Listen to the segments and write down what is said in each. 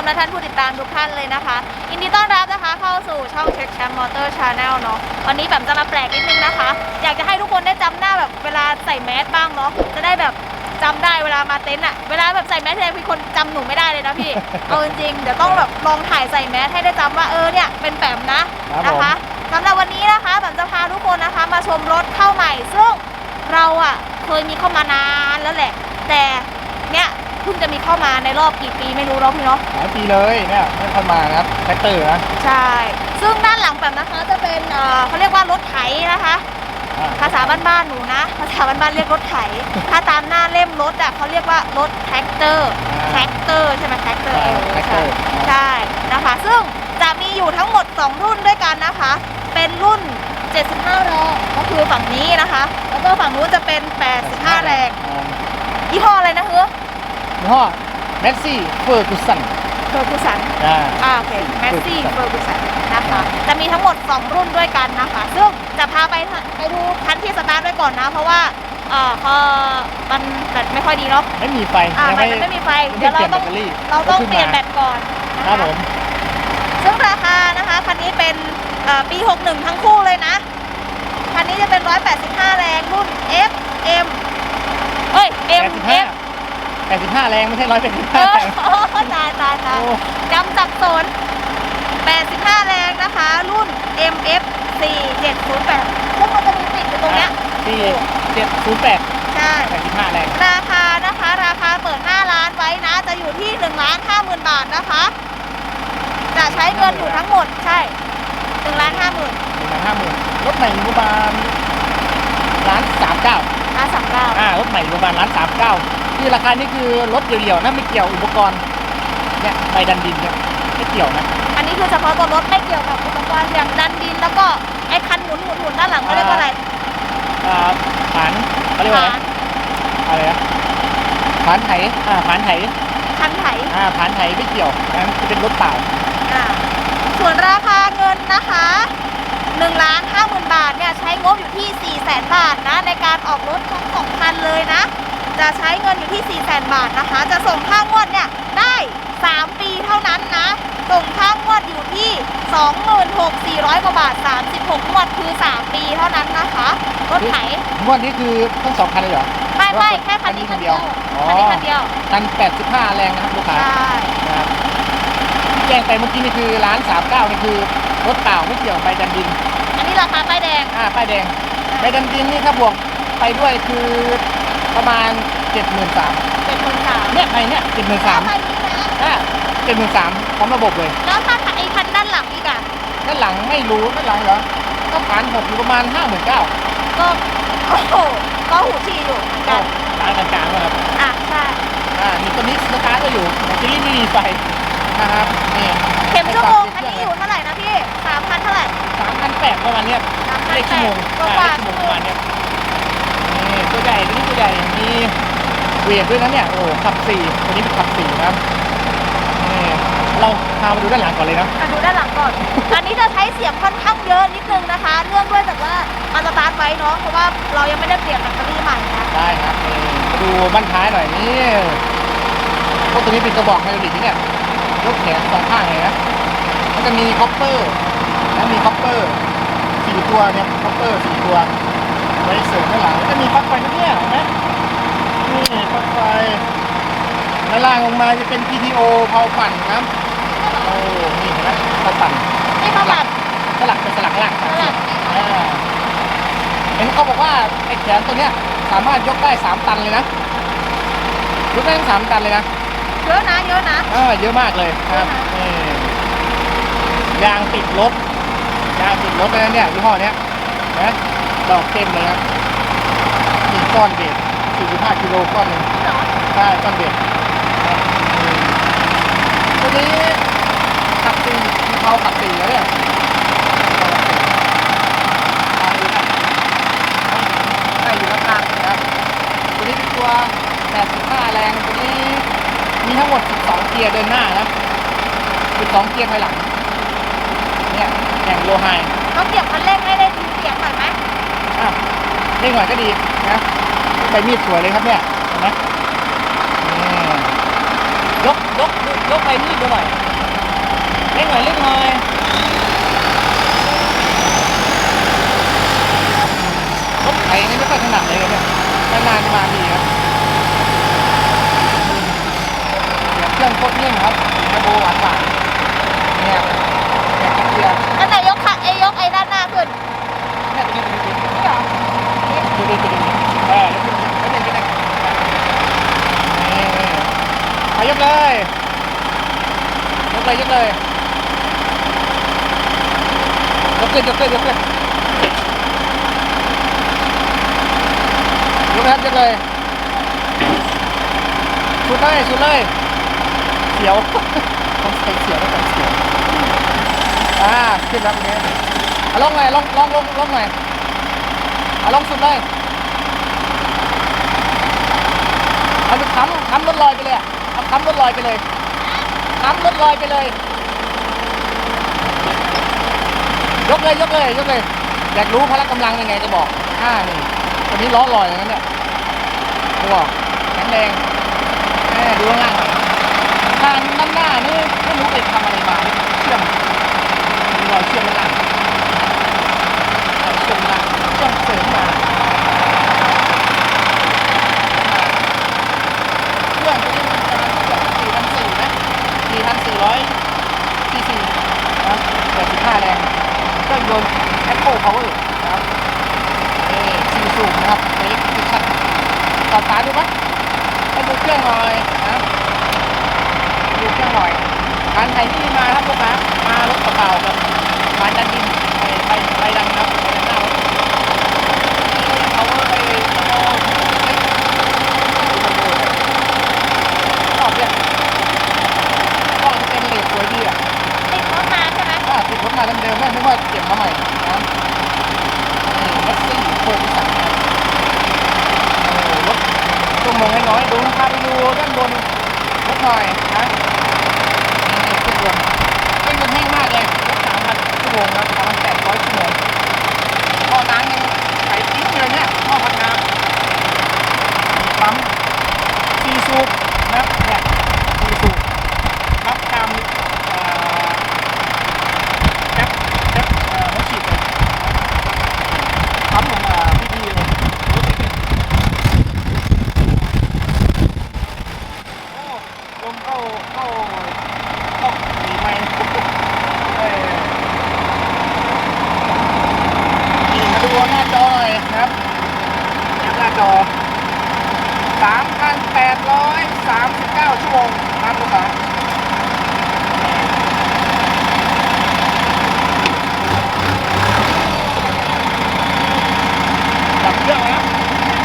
มและท่านผู้ติดตามทุกท่านเลยนะคะยินดีต้อนรับนะคะเข้าสู่ช่องเช็คแชมป์มอเตอร์ชาแนลเนาะวันนี้แบบจะมาแปลกนิดนึงนะคะ อยากจะให้ทุกคนได้จำหน้าแบบเวลาใส่แมสบ้างเนาะจะได้แบบจำได้เวลามาเต็นท์อะเวลาแบบใส่แมสทีไรมีคนจำหนูไม่ได้เลยนะพี่เอาจริงๆเดี๋ยวต้องแบบลองถ่ายใส่แมสให้ได้จำว่าเออเนี่ยเป็นแปมนะครับนะคะสำหรับวันนี้นะคะแบบจะพาทุกคนนะคะมาชมรถเข้าใหม่ซึ่งเราอะเคยมีเข้ามานานแล้วแหละ แต่เนี่ย เพิ่งจะมีเข้ามาในรอบกี่ปีไม่รู้เนาะพี่เนาะ หลายปีเลยเนี่ยไม่ค่อยมานะครับแท็กเตอร์นะใช่ ซึ่งด้านหลังแบบนะคะจะเป็นเอ่อเขาเรียกว่ารถไถนะคะ อ่าภาษาบ้านๆหนูนะ ภาษาบ้านๆเรียกรถไถ ถ้าตามหน้าเล่มรถอะเขาเรียกว่ารถแท็กเตอร์แท็กเตอร์ใช่ไหมแท็กเตอร์ใช่เออแท็กเตอร์ใช่นะคะ ซึ่งจะมีอยู่ทั้งหมด 2 รุ่นด้วยกันนะคะ เป็นรุ่น 75 แรงก็คือฝั่งนี้นะคะ แล้วก็ฝั่งนู้นจะเป็น 85 แรงอ่ายี่ห้ออะไรนะเฮ้อ ยี่ห้อแมสซี่เฟอร์กุสันเฟอร์กูสัน อ่า อ่าโอเคแมสซี่เฟอร์กูสันนะคะ จะมีทั้งหมด 2 รุ่นด้วยกันนะคะ ซึ่งจะพาไปไปดูคันที่สตาร์ทไว้ก่อนนะ เพราะว่าเอ่อพอมันแบตไม่ค่อยดีเนาะไม่มีไฟอ่ายังมันไม่มันไม่มีไฟยังเดี๋ยวเราต้องเปลี่ยนแบตเตอรี่เราต้องก็ขึ้นเปลี่ยนมาแบตก่อนนะครัคะบผมซึ่งราคานะคะคันนี้เป็นเอ่อปี 61 ทั้งคู่เลยนะ คันนี้จะเป็น 185 แรงรุ่น F M เอ้ย M F 85 85 แรงไม่ใช่เอ185อแรงตายตายตายโอ้ จำสับสน 85 แรงนะคะ รุ่น M F 4708ซึ่งมันจะมีติดอยู่ตรงเนี้ยที่708 ใช่ 85 แรง ราคานะคะ ราคาเปิดหน้าร้านไว้นะ จะอยู่ที่1ล้าน50,000 บาทนะคะ จะใช้เงินอยู่ทั้งหมดใช่1ล้าน50,000 150,000รถใหม่อยู่ประมาณล้าน39ล้านสามเก้าอ่ารถใหม่อยู่ประมาณล้าน39 ที่ราคานี่คือรถเดี่ยวๆนะไม่เกี่ยวอุปกรณ์เนี่ยใบดันดินเนี่ยไม่เกี่ยวนะ อันนี้คือเฉพาะตัวรถไม่เกี่ยวกับอุปกรณ์อย่างดันดินแล้วก็ไอ้คันหมุนหมุนหมุนด้านหลังเขาเรียกว่าอะไรอ่าผานเขาเรียกว่าอะไรฐานอะไรนะผานไถอ่าผานไถคันไถอ่าผานไถไม่เกี่ยวนะจะเป็นรถเปล่าอ่าส่วนราคาเงินนะคะ1ล้านห้าหมื่นบาทเนี่ยใช้งบอยู่ที่4แสนบาทนะในการออกรถทั้งสองคันเลยนะจะ ใช้เงินอยู่ที่4แสนบาทนะคะ จะส่งค่างวดเนี่ยได้ 3 ปีเท่านั้นนะ ส่งค่างวดอยู่ที่ 26,400 กว่าบาท 36งวดคือ 3 ปีเท่านั้นนะคะ รถไถงวดนี้คือทั้งสองคันเลยเหรอ ไม่ไม่แค่คันนี้คันเดียวอ๋อคันนี้คันเดียวคัน85 แรงนะครับลูกค้าใช่นะครับที่แจ้งไปเมื่อกี้นี่คือร้าน 39 นี่คือรถเปล่าไม่เกี่ยวใบดันดิน อันนี้ราคาป้ายแดง อ่าป้ายแดงใบดันดินนี่ถ้าบวกไปด้วยคือประมาณ 73,000เป็นคนสามเนี่ยไปเนี่ยถ้า73,000ไปนี้นะอ่า73,000พร้อมระบบเลย แล้วถ้าไอ้คันด้านหลังอีกอะด้านหลังไม่รู้ด้านหลังเหรอ ก็ผ่านหกอยู่ประมาณ59,000ก็โอ้โหก็หูฉี่อยู่เหมือนก็กันร้านกลางๆนะครับ อะใช่อ่านี่ตัวนี้สตาร์ทก็อยู่แต่ที่นี่ไม่มีไฟนะครับ นี่เข็มชั่วโมงอันนี้อยู่เท่าไหร่นะพี่สามพันเท่าไหร่สามพันแปดประมาณเนี้ยสามพันเลขแปชั่วโมดงกว่าอ่าๆเลขชั่วโมงประมาณเนี้ยนี่ตัวใหญ่ตัวนี้ตัวใหญ่ มี เวทด้วยนะเนี่ย โอ้ขับสี่ตัวนี้เป็นขับสี่นะครับนี่เราพามาดูด้านหลังก่อนเลยนะอะดูด้านหลังก่อน อันนี้จะใช้เสียงค่อนข้างเยอะนิดนึงนะคะ เนื่องด้วยจากว่ามันสตาร์ทไว้เนาะ เพราะว่าเรายังไม่ได้เปลี่ยนแบตเตอรี่ใหม่นะได้ครับนี่มาดูบ้านท้ายหน่อยนี่พวกตัวนี้เป็นกระบอกไฮดรอลิกนะเนี่ยยกแขนสองข้างเลยนะมันจะมีคอปเปอร์แล้วมีคอปเปอร์สี่ตัวเนี่ยคอปเปอร์สี่ตัวไว้เสริมด้านหลังแล้วจะมีปลั๊กไฟนะเนี่ยเห็นไหม นี่ปลั๊กไฟด้านล่างลงมาจะเป็น PTO เผาปั่นนะครับโอ้นี่เห็นไหมเผาปั่นนี่เขาแบบสลักเป็นสลักล่างสลับอ่าเห็นเขาบอกว่าไอ้แขนตัวเนี้ยสามารถยกได้สามตันเลยนะยกได้ทั้งสามตันเลยนะเยอะนะเยอะนะเออเยอะมากเลยครับนี่ยางติดรถยางติดรถเลยนะเนี่ยยี่ห้อเนี้ยนะดอกเต็มเลยครับมีก้อนเบส 45กิโลก้อนหนึ่งเหรอใช่ก้อนเบสตัวนี้ขับตีมีเขาขับตีแล้วเนี่ยได้อยู่ข้างๆนะครับตัวนี้เป็นตัว 85 แรงตัวนี้มีทั้งหมด 12 เกียร์เดินหน้านะ12 เกียร์ถอยหลัง เนี่ยแข่งโลไฮต้องเก็บคันเร่งให้ได้ยินเสียงหน่อยไหมอะเล่นหน่อยก็ดีนะ ใบมีดสวยเลยครับเนี่ยเห็นไหมนี่ยกยกยกไปนิดดูหน่อยเล็กหน่อยเล็กหน่อยรถไถนี่ไม่ค่อยถนัดเลยเนี่ยนานๆจะมาทีครับเสียงเครื่องโคตรนิ่มครับเทอร์โบหวานหวานๆเนี่ยเนี่ยเกียร์อันไหนยกขาเอยกไอ้ด้านหน้าขึ้นเนี่ยตัวนี้ตัวนี้ตัวนี้นี่เหรอดูดูดูดูเออแล้วเป็นยังไงนี่ เอายกเลยยกเลยยกเลยยกขึ้นยกขึ้นยกขึ้นยกเลยครับยกเลยสุดเลยสุดเลยเสียวต้องใส่เสียวต้องใส่เสียวอ่าขึ้นแล้วตรงนี้เอาลงหน่อยลองลองลองลองหน่อยเอาลงสุดเลยเอาไปค้ำค้ำรถลอยไปเลยอะ เอาค้ำรถลอยไปเลยค้ำรถลอยไปเลย ยกเลยยกเลยยกเลย อยากรู้พละกำลังยังไงจะบอกอ่านี่ตัวนี้ล้อลอยอย่างนั้นเนี่ยตัวแข็งแรงแม่ดูข้างล่างหน่างด้านหน้านี่ไม่รู้ไปทำอะไรมาเชื่อมรอยเชื่อมด้านล่างรอยเชื่อมด้านล่างเชื่อมเสริมมา เครื่องตัวนี้มันประมาณเกือบ4,400นะ4,400ซีซีนะ85แรงเครื่องยนต์แอปเปิลพาวเวอร์นะครับนี่ซีสูงนะครับเล็กติดชัดต่อตาดูปะให้ดูเครื่องหน่อยนะดูเครื่องหน่อยการใครที่มาครับลูกค้ามารถเปล่าๆกับมานดันดินไปไปไปดันครับไปดันหน้ารถเขาไปโอ้เล็กชอบเนี่ยกล้องเป็นเลสสวยดีอะติดรถมาใช่ไหมถ้าติดรถมาเดิมๆไม่ไม่ว่าเก็บมาใหม่นะนี่แม็กซี่โคมสั่งโอ้รถชั่วโมงน้อยๆดูพาไปดูด้านบน รถหน่อยนะนี่เครื่องยนต์เครื่องยนต์แห้งมากเลยรถสามพันชั่วโมงครับสามพันแปดร้อยชั่วโมงท่อน้ำยังใส่ทิ้งเลยเนี่ยท่อพักน้ำปั๊ม ซีซูปนะครับเนี่ยซีซูปรับตามเอ่อแอปแอปเอ่อหัวฉีดเลยปั๊มของเอ่อพี่ดีเลยรถติดโอ้ลมเข้าเข้าเข้าดีไหมเออนี่มาดูหน้าจอหน่อยนะครับเนี่ยหน้าจอ 3,839 ชั่วโมงนะครับลูกค้าดับเครื่องแล้ว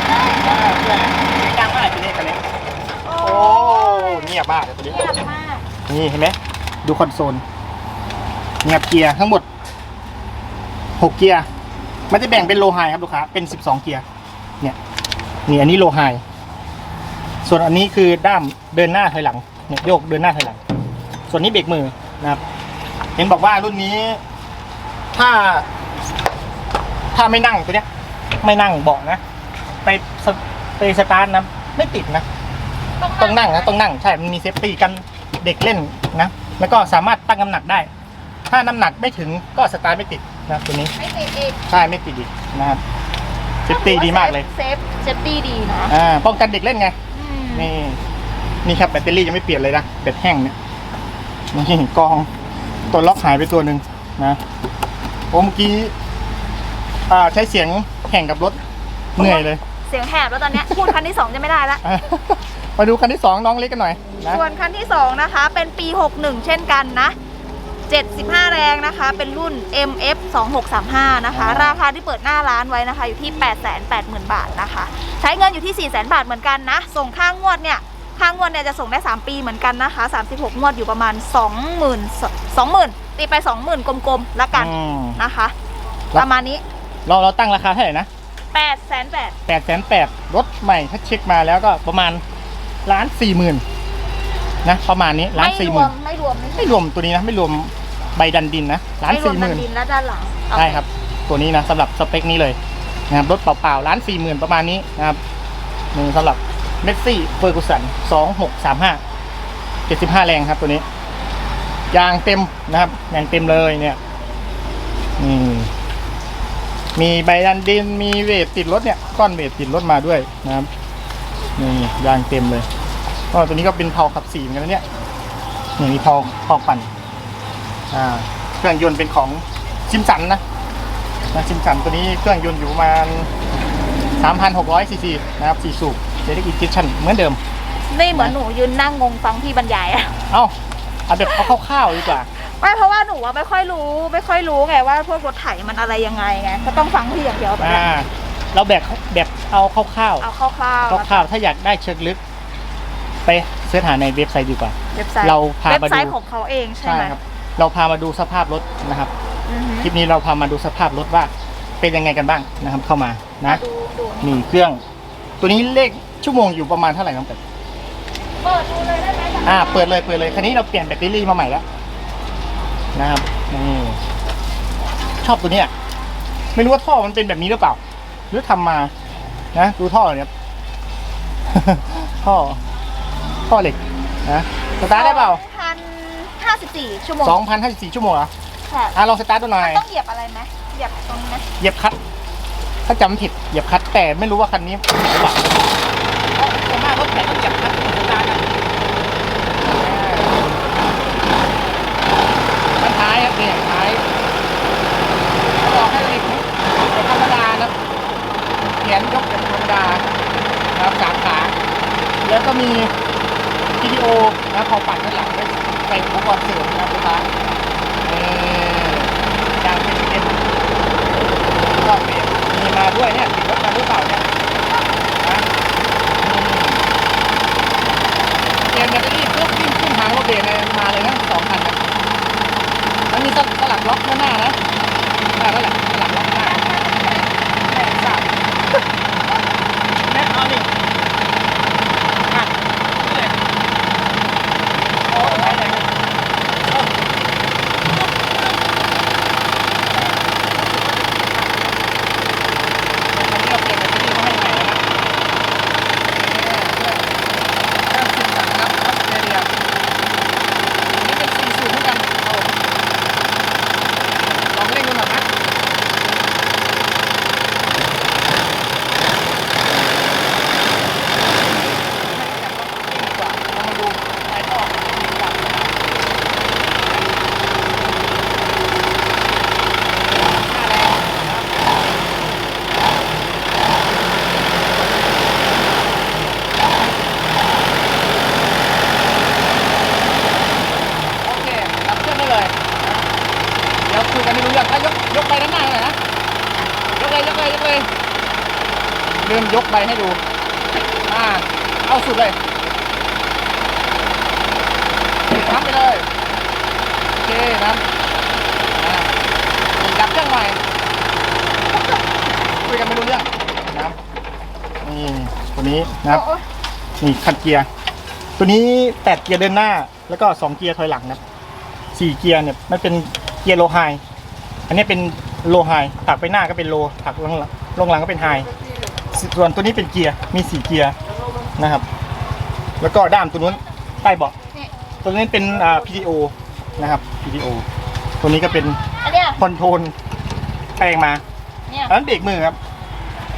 อ่าเครื่องเสียงดังมากตัวนี้คันนี้ โอ้ โอ้เงียบมากเลยตัวนี้เงียบมากนี่เห็นไหมดูคอนโซลเงียบเกียร์ทั้งหมด6เกียร์มันจะแบ่งเป็นโลไฮครับลูกค้าเป็น12เกียร์เนี่ยนี่อันนี้โลไฮส่วนอันนี้คือด้ามเดินหน้าถอยหลังเนี่ยโยกเดินหน้าถอยหลัง ส่วนนี้เบรกมือนะครับ เห็นบอกว่ารุ่นนี้ ถ้า ถ้าไม่นั่งตัวเนี้ย ไม่นั่งเบาะนะ ไปสไปสตาร์ทนะไม่ติดนะ ต้องนั่งนะต้องนั่งใช่ มันมีเซฟตี้กันเด็กเล่นนะ แล้วก็สามารถตั้งน้ำหนักได้ ถ้าน้ำหนักไม่ถึงก็สตาร์ทไม่ติดนะตัวนี้ ไม่ติดอีกใช่ไม่ติดอีกนะครับเซฟตี้ดีมากเลย เซฟเซฟตี้ดีนะอ่าป้องกันเด็กเล่นไงอืมนี่ นี่ครับแบตเตอรี่ยังไม่เปลี่ยนเลยนะแบตแห้งเนี่ยนี่กองตัวล็อกหายไปตัวหนึ่งนะโอ้เมื่อกี้อ่าใช้เสียงแข่งกับรถเหนื่อยเลย เสียงแหบแล้วตอนเนี้ยพูดคันที่สองจะไม่ได้ละอะ มาดูคันที่สองน้องเล็กกันหน่อยนะส่วนคันที่ 2 นะคะ เป็นปี 61 เช่นกันนะ 75 แรงนะคะ เป็นรุ่น MF 2635 นะคะ ราคาที่เปิดหน้าร้านไว้นะคะ อยู่ที่ 880,000 บาทนะคะ ใช้เงินอยู่ที่ 400,000 บาทเหมือนกันนะ ส่งค่างวดเนี่ย ค่างวดเนี่ยจะส่งได้ 3 ปีเหมือนกันนะคะ 36 งวดอยู่ประมาณ 20,000 20,000 ตีไป 20,000 กลมๆ ละกันอืมนะคะแล้วประมาณนี้ เราเราตั้งราคาเท่าไหร่นะ8 8 0 0 0แปดแสนแปดรถใหม่ถ้าเช็คมาแล้วก็ประมาณ ล้านสี่หมื่นนะประมาณนี้ล้านไม่สี่รหวมื่มนไม่รวมไม่ไม่รวมตัวนี้นะ ไม่รวมใบดันดินนะล้านไม่รวสี่มหดันมื่นดินและด้านหลังใช่ครับ ตัวนี้นะสำหรับสเปคนี้เลยนะครับรถเปล่าๆล้านสี่หมื่นประมาณนี้นะครับนี่สำหรับเมสซี่เฟอร์กูสันสองหกสามห้า75แรงครับตัวนี้ยางเต็มนะครับยางเต็มเลยเนี่ยนี่มีใบดันดินมีเวทติดรถเนี่ยก้อนเวทติดรถมาด้วยนะครับ นี่ยางเต็มเลยก็ตัวนี้ก็เป็นเผาขับสีเหมือนกันนะเนี่ยนี่มีเผาเผาปั่นอ่าเครื่องยนต์เป็นของซิมสันนะนะซิมสันตัวนี้เครื่องยนต์อยู่ประมาณ3,600ซีซีนะครับ4สูบเจเด็กอินจิชันเหมือนเดิมนี่เหมือนหนูยืนนั่งงงฟังพี่บรรยายอะเอ้าเอาแบบเอาคร่าวๆดีกว่าไม่เพราะว่าหนูว่าไม่ค่อยรู้ ไม่ค่อยรู้ไงว่าพวกรถไถมันอะไรยังไงไงก็ต้องฟังพี่อย่างเดียวแบบอ่า เราแบบแบบเอาคร่าวเอาคร่าวๆๆคร่าวๆถ้าอยากได้เชิงลึก ไปเสิร์ชหาในเว็บไซต์ดีกว่าเว็บไซต์เราพามาดูเว็บไซต์ของเขาเองใช่ไหมครับ เราพามาดูสภาพรถนะครับอือฮึคลิปนี้เราพามาดูสภาพรถว่า เป็นยังไงกันบ้างนะครับ เข้ามานะดูดูนี่เครื่อง ตัวนี้เลขชั่วโมงอยู่ประมาณเท่าไหร่น้องเป็ดเปิดดูเลยได้ไหมอ่าเปิดเลยเปิดเลยคันนี้เราเปลี่ยนแบตเตอรี่มาใหม่แล้วนะครับนี่ชอบตัวเนี้ยไม่รู้ว่าท่อมันเป็นแบบนี้หรือเปล่า หรือทำมานะดูท่อเนี่ยท่อท่อเหล็กนะสตาร์ทได้เปล่าพันห้าสิบสี่ชั่วโมงสองพันห้าสิบสี่ชั่วโมงเหรอค่ะอะลองสตาร์ทดูหน่อยต้องเหยียบอะไรไหมเหยียบตรงนี้ไหมเหยียบคลัดถ้าจำไม่ผิดเหยียบคลัดแต่ไม่รู้ว่าคันนี้หรือเปล่าเพราะส่วนมากรถแข่งต้องเหยียบคลัดสตาร์ทกันมันท้ายครับเนี่ยท้ายเขาบอกให้เหล็กนะแต่ธรรมดานะเขียนยกเป็นธรรมดานะครับสามขา แล้วก็มีวิดีโอนะพอปั่นด้านหลังไว้ใส่อุปกรณ์เสริมนะครับลูกค้าเออยางเป็นเอ็นรอบเบรกมีมาด้วยเนี่ยติดรถมาหรือเปล่าเนี่ยนะเกมแบตเตอรี่ปุ๊บวิ่งขึ้นทางรถเบียมาเลยนะสองคันนะมันมีสลักล็อกด้านหน้านะหน้าแล้วแหละสลักล็อกหน้าแม่ทราบ แม่เอาดิอะนี่เลยโอ้ไปไหนเอ้า อันนี้เราเปลี่ยนแบตเตอรี่มาให้ใหม่แล้วนะเครื่องซิมสันครับออสเตรเลียนี่เป็นสี่สูบเหมือนกันเอาลองเล่นดูหน่อยนะไม่อยากลองเล่นดีกว่าลองมาดูสายท่อกันดีกว่าห้าแรงนะครับ โอเค รับเครื่องได้เลย เดี๋ยวคุยกันไม่รู้เรื่องถ้ายกยกใบด้านหน้าหน่อยนะ ยกเลยยกเลยยกเลยเริ่มยกใบให้ดู อ่า เอาสุดเลยน้ำไปเลย โอเคน้ำอ่าผมดับเครื่องหน่อยคุยกันไม่รู้เรื่องนะครับนี่ตัว นี้นะครับโอ้ยนี่คันเกียร์ ตัวนี้แปดเกียร์เดินหน้า แล้วก็สองเกียร์ถอยหลังนะครับสี่เกียร์เนี่ยมันเป็นเกียร์โลไฮ อันนี้เป็นโลไฮถักไปหน้าก็เป็นโลถักลงหลังลงหลังก็เป็นไฮ ส่วนตัวนี้เป็นเกียร์ มีสี่เกียร์นะครับ แล้วก็ด้ามตัวนู้นใต้เบาะนี่ตัวนี้เป็นอ่า PTO นะครับ PTO ตัวนี้ก็เป็นอันเนี้ยคอนโทรลแปลงมาเนี่ยอันนั้นเบรกมือครับ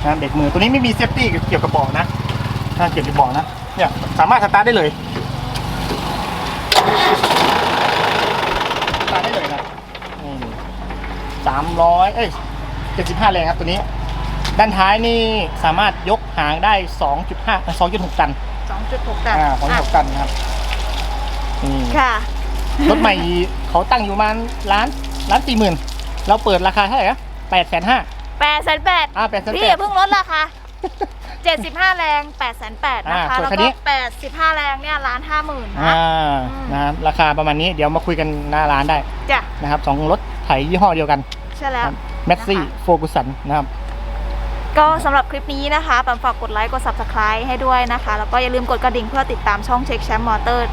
นะเบรกมือตัวนี้ไม่มีเซฟตี้เกี่ยวกับเบาะนะ ถ้าเกี่ยวกับเบาะนะ เนี่ยสามารถสตาร์ทได้เลยสตาร์ทได้เลยนะสามร้อยเอ้ยเจ็ดสิบห้าแรงครับตัวนี้ ด้านท้ายนี่สามารถยกหางได้สองจุดห้าสองจุดหกตันสองจุดหกตันอ่าสองจุดหกตันนะครับนี่ค่ะ รถใหม่เขาตั้งอยู่ประมาณล้านล้านสี่หมื่นเราเปิดราคาเท่าไหร่นะแปดแสนห้าแปดแสนแปดอ่าแปดแสนพี่แปอดย่าเพิ่งลดราคา เจ็ดสิบห้าแรงแปดแสนแปดนะคะ อ่าส่วนแล้วคันนี้ ก็แปดสิบห้าแรงเนี่ยล้านห้าหมื่นอ่านะ อืม นะครับราคาประมาณนี้เดี๋ยวมาคุยกันหน้าร้านได้จ้ะนะครับสองรถไถยี่ห้อเดียวกันใช่แล้ว แมสซี่โฟกุสันนะครับ ก็สำหรับคลิปนี้นะคะปันฝากกดไลค์ กด subscribe ให้ด้วยนะคะ แล้วก็อย่าลืมกดกระดิ่งเพื่อติดตามช่องเช็คแชมป์มอเตอร์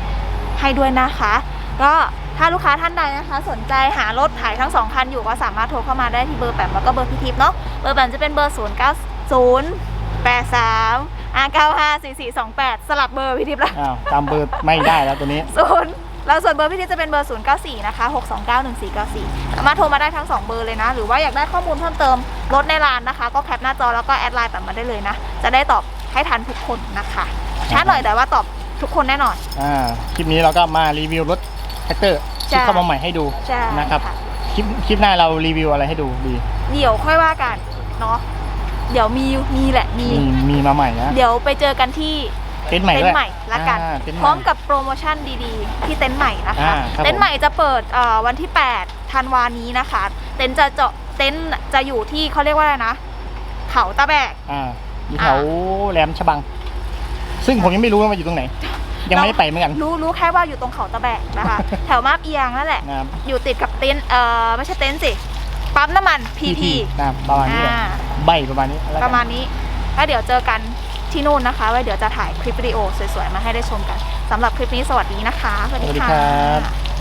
ให้ด้วยนะคะ ก็ถ้าลูกค้าท่านใดนะคะ สนใจหารถขายทั้งสองคันอยู่ก็สามารถโทรเข้ามาได้ที่เบอร์แปมแล้วก็เบอร์พิทิปเนาะเบอร์แปมจะเป็นเบอร์ 0 9 0 8 3 R95 4428 สลับเบอร์พี่ทิพย์ละอ้าวจำเบอร์ไม่ได้แล้วตัวนี้ ศูนย์แล้วส่วนเบอร์พี่ทิพย์จะเป็นเบอร์ 094 นะคะ 6291494 สามารถโทรมาได้ทั้ง 2 เบอร์เลยนะ หรือว่าอยากได้ข้อมูลเพิ่มเติมรถในร้านนะคะ ก็แคปหน้าจอแล้วก็แอดไลน์แบบมาได้เลยนะ จะได้ตอบให้ทันทุกคนนะคะช้าหน่อยแต่ว่าตอบทุกคนแน่นอน อ่า คลิปนี้เราก็มารีวิวรถแท็กเตอร์ใช่ที่เข้ามาใหม่ให้ดูใช่นะครับค่ะคลิปคลิปหน้าเรารีวิวอะไรให้ดูดี เดี๋ยวค่อยว่ากันเนาะ เดี๋ยวมีมีแหละมี มีมีมาใหม่นะเดี๋ยวไปเจอกันที่เต็นท์ใหม่เต็นด้วยท์ใหม่ละกัน อ่าเต็นท์ใหพร้อมกับโปรโมชั่นดีๆ ที่เต็นท์ใหม่นะคะอ่าครับเต็นท์ใหม่จะเปิดเอ่อวันที่8ธันวานี้นะคะ เต็นท์จะเจาะเต็นท์จะอยู่ที่เขาเรียกว่าอะไรนะ เขาตะแบก อ่าอยู่แถวแหลมฉบัง ซึ่งผมยังไม่รู้ว่ามันอยู่ตรงไหน ยังไม่ได้ไปเหมือนกันรู้รู้แค่ว่าอยู่ตรงเขาตะแบกนะคะ แถวมาบเอียงนั่นแหละ นะครับอยู่ติดกับเต็นท์เอ่อไม่ใช่เต็นท์สิ ปั๊มน้ำมัน PP นะครับประมาณนี้แหละอ่า ใบประมาณนี้แล้วกันประมาณนี้แล้วเดี๋ยวเจอกันที่นู่นนะคะไว้เดี๋ยวจะถ่ายคลิปวิดีโอสวยๆ มาให้ได้ชมกันสำหรับคลิปนี้สวัสดีนะคะ สวัสดีครับ